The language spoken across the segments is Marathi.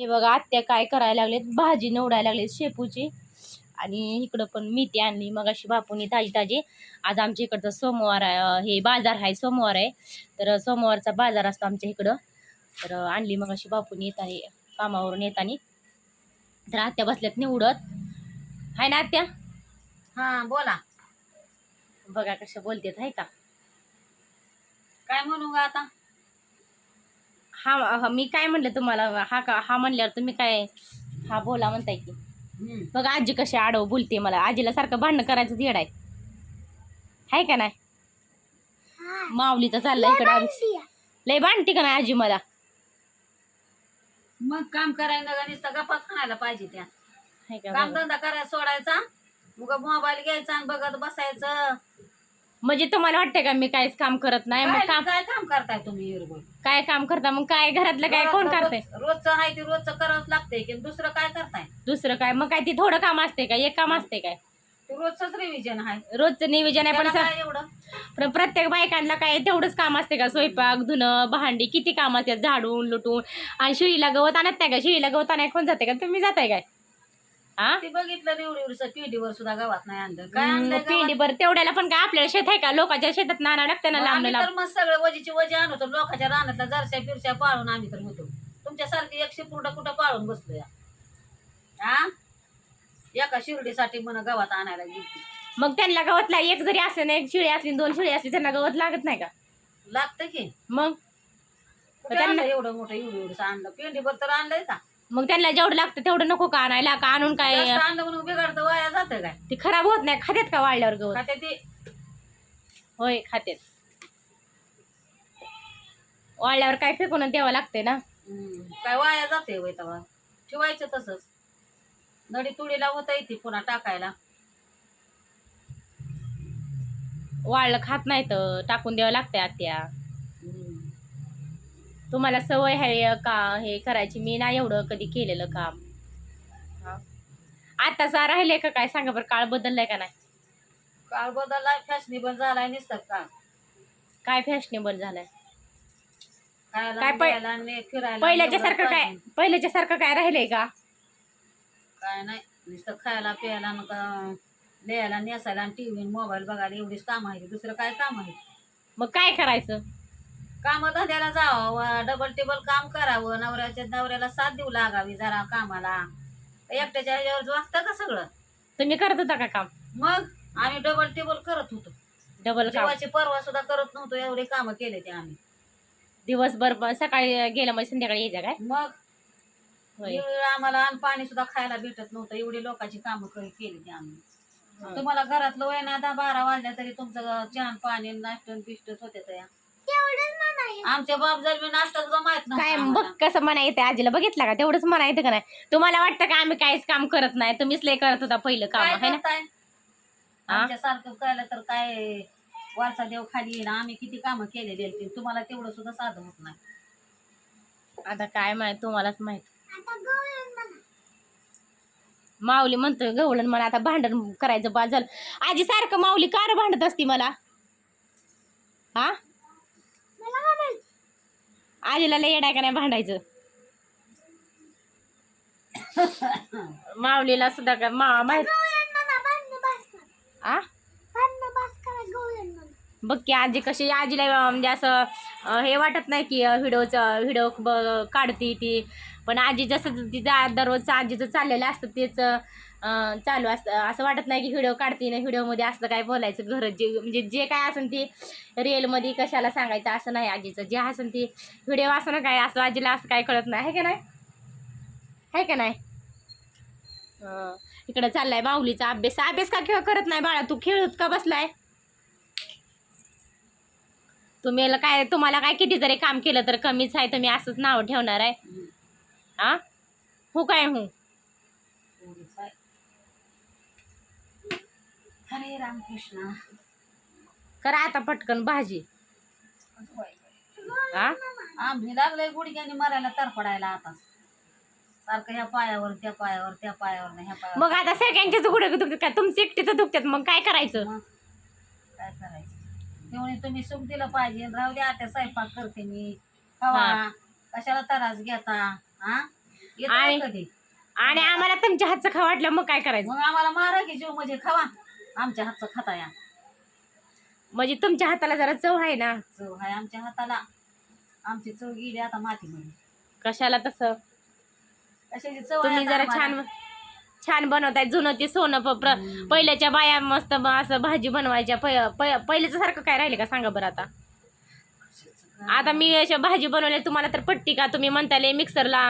हे बघा आत्या काय करायला लागलेत? भाजी निवडायला लागलेत शेपूची. आणि इकडं पण मेथी आणली मग अशी बापूनी ताजी ताजी आज आमच्या इकडचं सोमवार आहे हे बाजार आहे सोमवार आहे. तर सोमवारचा बाजार असतो आमच्या इकडं. तर आणली मग अशी बापूनी येताना कामावरून येताना. तर आत्या बसल्यात निवडत. हाय ना आत्या? हा बोला. बघा कशा बोलतेत आहे का? काय म्हणू ग आता? हा हा, मी काय म्हणलं तुम्हाला? हा का हा म्हणल्यावर तुम्ही काय हा बोला म्हणताय की. बघा आजी कशी आडव बोलते मला. आजीला सारखं भांडणं करायचं येड आहे. हाय का नाही? माऊलीचं चाललंय इकडं. लय भांडते का नाही आजी मला? मग काम करायला का नुसतं गप्पाच खायला पाहिजे त्या. हाय का काम बघा. धंदा करायला सोडायचा मग मोबाईल घ्यायचा आणि बघत बसायचं. म्हणजे तुम्हाला वाटतंय का मी काहीच काम करत नाही? मग काय काम काय काम करताय तुम्ही काय काम करता? मग काय घरातलं काय कोण करतंय? रोजचं आहे ते रोजचं करावंच लागतंय की दुसरं काय करताय? दुसरं काय? मग काय ती थोडं काम असते काय एक काम असते काय? ते रोजच रिव्हिजन आहे. रोजचं नियोजन आहे पण त्याला स- काय एवढं? पण प्रत्येक बायकांना काय तेवढंच काम असते का? स्वयंपाक धुणं भांडी किती काम असतात? झाडून लुटून. आणि शिळीला गवत आणत नाही का? शिळीला गवत आणाय कोण जाते का? तुम्ही जाताय काय? हा ते बघितलं पिढीवर सुद्धा गावात नाही आणलं. काय पिंडी गावात? बरं तेवढ्याला पण काय आपल्याला शेत आहे का? लोकांच्या शेतात नाना लागतं ना मग लांब आम्ही लांब. तर मग सगळं वजीची वजी आणतो लोकांच्या रानातल्या जरशा फिरशा पाळून आम्ही तर होतो. तुमच्यासारखी एकशे पुरटा कुठं पाळून बसलो या? हा एका शिर्डीसाठी म्हणा गावात आणायला गेली मग त्यांना गवतला एक जरी असले ना एक शिळी असली दोन शिळी असली त्यांना गवत लागत नाही का? लागतं की. मग? कुठं त्यांना- आणलं एवढं मोठं एवढं एवढं आणलं? पेंडीभर तर आणलंय का? मग त्यांना जेवढं लागतं तेवढं नको का आणायला? का आणून काय? जास्त आणलं म्हणून बिघडतं वाया जातं काय? ते खराब होत नाही. खात्यात का वाळल्यावर गवत? का ते ते होय खात्यात. वाळल्यावर काय फेकून द्यावं लागते ना? हम्म, काय वाया जाते वय तेव्हा. ठेवायचं तसंच. नडी तुडीला होता येते पुन्हा टाकायला. वाळलं खात नाही तर टाकून द्यावं लागते आत्या. तुम्हाला सवय आहे का हे करायची? मी नाही एवढं कधी केलेलं काम. हा. आताचा राहिले का काय? सांगा बरं काळ बदललाय का नाही? काळ बदललाय फॅशनेबल झालाय नुसतं का काय फॅशनेबल झालाय? काय आणि पै- प्यायला आणि फिरायला पहिल्याच्या सारखं काय. पहिल्याच्या सारखं काय राहिलंय का? काय नाही नुसतं खायला प्यायला नका लिहायला नेसायला आणि टीव्ही मोबाईल बघायला एवढीच काम आहे दुसरं काय काम आहे मग काय करायचं? काम धंद्याला जावं डबल टेबल काम करावं नवऱ्याच्या नवऱ्याला साथ देऊ लागावी जरा कामाला. एकट्याच्या ह्याच्यावर वागतं का सगळं? तुम्ही करत होता का काम? मग आम्ही डबल टेबल करत होतो. डबल काम. जेवायची परवा सुद्धा करत नव्हतो एवढे काम केले ते आम्ही. दिवसभर ब- सकाळी गेलं मग संध्याकाळी यायचं काय? मग होय. एवढं आम्हाला अन्न पाणी सुद्धा खायला भेटत नव्हतं एवढी लोकांची कामं क- केली ते आम्ही. तुम्हाला घरातलं वय ना दहा बारा वाजल्या तरी तुमचं चहा पाणी नाश्तन पिष्टच होते त्या. आमच्या बाप जर मी नाश्ता सुद्धा माहीत काय बघ. कसं म्हणा येते आजीला बघितलं का? तेवढंच म्हणा येतं का नाही? तुम्हाला वाटतं का आम्ही काहीच काम करत नाही? तुम्हीच लय करत होता पहिलं काम आहे ना? हा? आमच्या सारखं कळलं तर काय वारसा देव खाली येईन आम्ही किती कामं केलेली आहेत ती. तुम्हाला तेवढं सुद्धा साधं होत नाही. आता काय माहीत तुम्हालाच माहीत. माऊली म्हणतोय गवळण मला आता भांडण करायचं बा झालं आजी सारखं माऊली कार भांडत असती मला? हा? आजीला येडाय का नाही भांडायचं? माऊलीला सुद्धा काय मा माहीत आ? बघ की आजी कशी आजीला म्हणजे असं हे वाटत नाही की व्हिडिओचं व्हिडिओ ब काढते ती. पण आजी जसं तिचं दररोजचं आजीचं चाललेलं असतं तेच चालू असतं. असं वाटत नाही की व्हिडिओ काढते ना व्हिडिओमध्ये असलं काय बोलायचं घर. जे म्हणजे जे काय असेल ते रिअलमध्ये कशाला सांगायचं असं नाही आजीचं. जे असेल ते व्हिडिओ असं ना काय असं आजीला असं काय कळत नाही. आहे का नाही? आहे का नाही? इकडं चाललाय बाहुलीचा अभ्यास. अभ्यास का खेळ करत नाही बाळा? तू खेळत का बसलाय? तुम्ही याला काय तुम्हाला काय किती जरी काम केलं तर कमीच आहे तुम्ही असंच नाव ठेवणार आहे. हा? हो काय हो. हरे रामकृष्ण. करा आता पटकन भाजी. हा? आम्ही लागलोय गुडघ्याने मरायला तरपडायला आता. सारखं ह्या पायावर त्या पायावर त्या पायावर ह्या पायावर. मग आता सगळ्यांचेच गुडे दुखतात का? तुमचे एकटीचं दुखतात मग काय करायचं? मग? काय करायचं तेवढे तुम्ही सुख दिलं पाहिजे राहू द्या आता स्वयंपाक करते मी. खावा हा. कशाला त्रास घेता हा? येतं आणि- कधी? आणि आम्हाला तुमच्या हातचं खा वाटलं मग काय करायचं? मग आम्हाला मारा की जीव म्हणजे खावा. आमच्या हातचं खाता या. म्हणजे तुमच्या हाताला जरा चव आहे ना? चव हाय आमच्या हाताला. आमची चव गेली आता मातीमध्ये. कशाला तसं? कशाची चव आहे तुम्ही आता जरा आम्हाला? छान छान बनवताय जुनं ते सोनं प्र-. पहिल्याच्या बाया मस्त असं भाजी बनवायच्या पहिल्याचं सारखं काय राहिले का? सांगा बरं आता. आता मी अशा भाजी बनवल्या तुम्हाला तर पटती का? तुम्ही म्हणताले मिक्सरला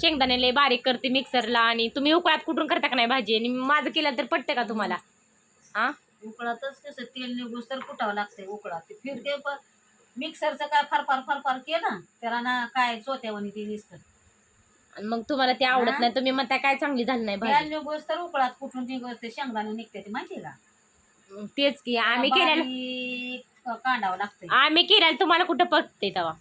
शेंगदाणे लय बारीक करते मिक्सरला आणि तुम्ही उकळात कुठून करता का नाही भाजी? आणि माझं केलं तर पटते का तुम्हाला? हा? उकळातच कसं तेल निघूस तर कुटावं लागतंय उकळात. फिरते पण मिक्सरचं काय फार फार फार फार केलं त्याला ना काय चोत्यावानी ते दिसतं. आणि मग तुम्हाला ते आवडत हा? नाही तुम्ही म्हणता काय चांगली झाली नाही तर उकळात कुठून ते शेंगदाणे निघते ते माहितीये का? मग तेच की आम्ही केलेलं बारीक कांडावं लागतंय. आम्ही केलेलं तुम्हाला कुठं पटते तेव्हा?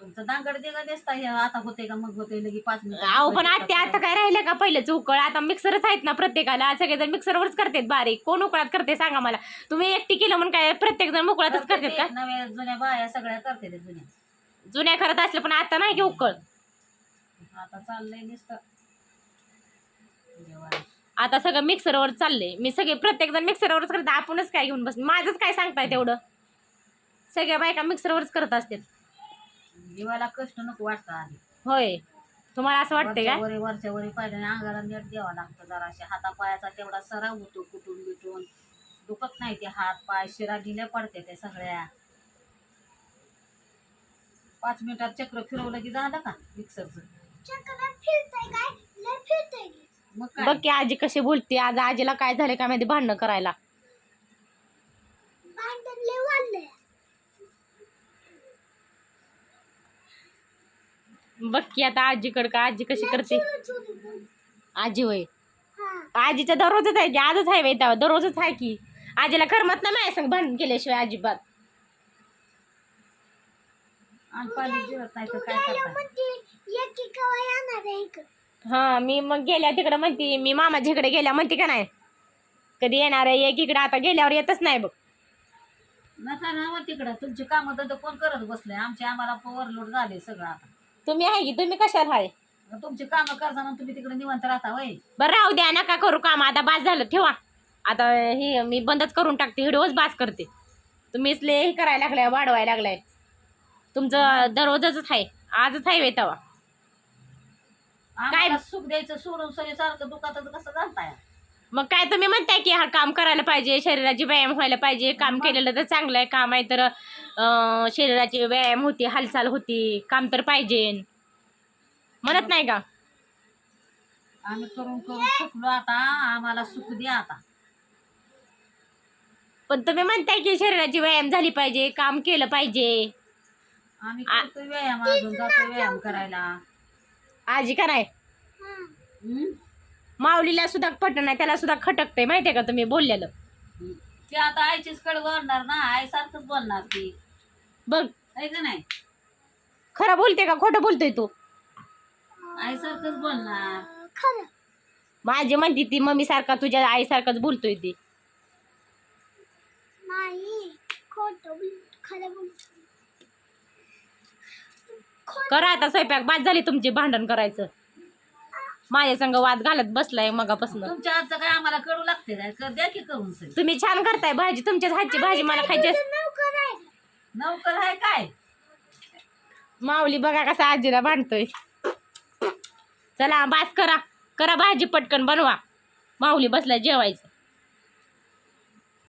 तुमचं दांगड दिगा दिसता हे आता होते का मग होते लगे पाच अहो पण आत्या आता काय राहिलं का पहिलेच उकळ? आता मिक्सरच आहेत ना प्रत्येकाला सगळेजण मिक्सरवरच करतात बारीक. कोण उकळात करते सांगा मला. तुम्ही एकटी केलं म्हणून काय प्रत्येक जण उकळातच करतात का? नव्या जुन्या बाया सगळ्या करते ते जुन्या. जुन्या करत असलं पण आता नाही की उकळ? आता चाललंय नुसतं. जेवण. आता सगळं मिक्सरवर चाललंय. मी सगळे प्रत्येक जण मिक्सरवरच करत आपणच काय घेऊन बस माझंच काय सांगताय तेवढं? सगळ्या बायका मिक्सरवरच करत असतात जीवाला कष्ट नको वाटतं आधी. होय. तुम्हाला असं वाटतंय का वरी वरच्या वरी पाहिजे अंगाला नेट द्यावा लागतं जराशे. हातापायाचा तेवढा सराव होतो कुठून बिटून दुखत नाही ते हात पाय शिरा ढिल्या पडते ते सगळ्या. पाच मिनिटात चक्र फिरवलं की झालं का मिक्सरचं बघ काय? की आजी कशी बोलते. आज आजीला काय झालं काय माहिती? भांडणं करायला. बघ की आता आजीकडं का आजी कशी करते. आजी होय. आजीचं दररोजच आहे की आजच आहे तेव्हा. दररोजच आहे की. आजीला करमत नाही माझ्या संग भांडण केल्याशिवाय अजिबात. आणि पाणी जिरत नाही तर काय करता? हा मी मग गेल्या तिकडं म्हणते मी मामाच्या इकडे गेल्या म्हणते का नाही? कधी येणार आहे एक इकडे आता गेल्यावर येतच नाही बघ. नका ना मग तिकडं तुमची कामं तर कोण करत बसले आमचे आम्हाला ओव्हरलोड झाले सगळं आता. तुम्ही आहे की तुम्ही कशाला आहे? मग तुमची कामं करताना तुम्ही तिकडे निवांत राहता वय बरं राहू द्या नका करू काम. आता बास झालं ठेवा. आता हे मी बंदच करून टाकते व्हिडिओच बास करते. तुम्हीच ले हे करायला लागलाय वाढवायला लागलाय. तुमचं दररोजच आहे. आजच आहे तेव्हा आम्हाला सुख द्यायचं सोडून सगळे सारखं दुखातच कसं घालताय मग काय तुम्ही म्हणताय की हा काम करायला पाहिजे शरीराची व्यायाम व्हायला पाहिजे काम केलेलं तर चांगलं आहे काम आहे तर अं, शरीराची व्यायाम होती हालचाल होती काम तर पाहिजे. म्हणत नाही का? आम्ही करून करून थकलो आता आम्हाला सुख द्या आता. पण तुम्ही म्हणताय की शरीराची व्यायाम झाली पाहिजे काम केलं पाहिजे. आम्ही करतो व्यायाम अजून जातो व्यायाम करायला. आजी का नाही? हम्म? माऊलीला सुद्धा पटन नाही त्याला सुद्धा खटकते माहितीये का तुम्ही बोललेलं? ते आता आईचीच कडे बोलणार ना आई सारखंच बोलणार ती. बघ. आहे का नाही? खरं बोलते का खोटं बोलतोय तू? आई सारखंच बोलणार. माझी म्हणते ती मम्मी सारखा तुझ्या आई सारखाच बोलतोय ती. करा आता स्वयंपाक. बाद झाली तुमची भांडण करायचं. माझ्या संग वाद घालत बसलाय मगापासून. तुमच्या हातचं काय आम्हाला कडू लागते काय कर द्या की करून सगळं. तुम्ही छान करताय भाजी. तुमच्याच हातची भाजी मला खायची नौकर आहे काय? माऊली बघा कसा आजीला भांडतोय. चला बास करा. करा भाजी पटकन बनवा. माऊली बसलाय जेवायचं.